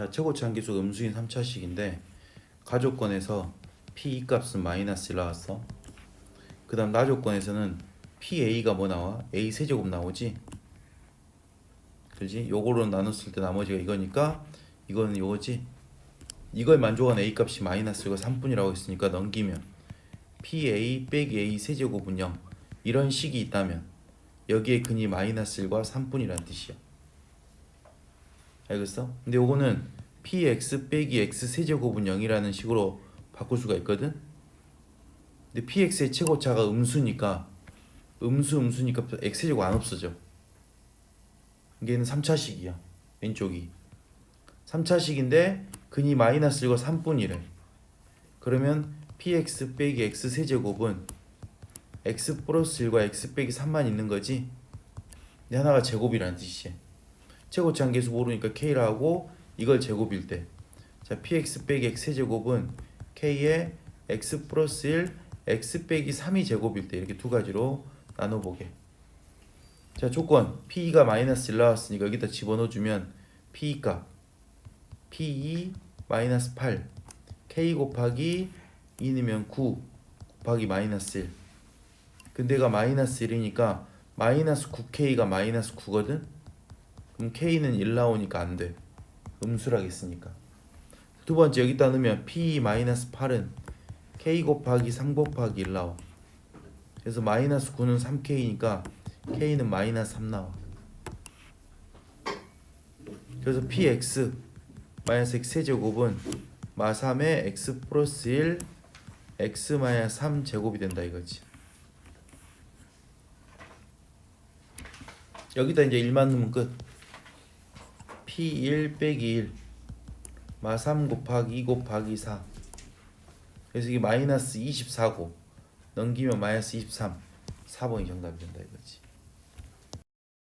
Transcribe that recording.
자 최고치 한계수가 음수인 3차식인데 가조건에서 p 값은 마이너스 1 나왔어. 그 다음 나조건에서는 PA가 뭐 나와? A 세제곱 나오지? 그지? 요거로 나눴을 때 나머지가 이거니까 이거는 요거지? 이걸 만족하는 A 값이 마이너스 이거 3분이라고 했으니까 넘기면 PA 빼기 A 세제곱은 0 이런 식이 있다면 여기에 근이 마이너스 1과 3분이란 뜻이야 알겠어? 근데 요거는 PX 빼기 X 세제곱은 0이라는 식으로 바꿀 수가 있거든? 근데 PX의 최고차가 음수니까 음수 음수니까 X제곱 안 없어져. 얘는 3차식이야 왼쪽이. 3차식인데 근이 마이너스 1과 3분이래. 그러면 px 빼기 x 세제곱은 x 플러스 1과 x 빼기 3만 있는 거지? 근데 하나가 제곱이라는 뜻이지 최고치 한 계수 모르니까 k라 하고 이걸 제곱일 때 자 px 빼기 x 세제곱은 k의 x 플러스 1 x 빼기 3이 제곱일 때. 이렇게 두 가지로 나눠보게. 자 조건. P가 마이너스 1 나왔으니까 여기다 집어넣어주면 p 값 p2 마이너스 8 k 곱하기 2 넣으면 9 곱하기 마이너스 1 근데가 마이너스 1이니까 마이너스 9k가 마이너스 9거든 그럼 k는 1 나오니까 안 돼. 음수라겠으니까. 두 번째 여기다 넣으면 p 마이너스 8은 k 곱하기 3 곱하기 1 나와. 그래서 마이너스 9는 3k니까 k는 마이너스 3 나와. 그래서 px 마이너스 x 세제곱은 마 3의 x 플러스 1 x 마이너스 3 제곱이 된다 이거지. 여기다 이제 1만 넣으면 끝 p1 빼기 1 마3 곱하기 2 곱하기 4 그래서 이게 마이너스 24고 넘기면 마이너스 23 4번이 정답이 된다 이거지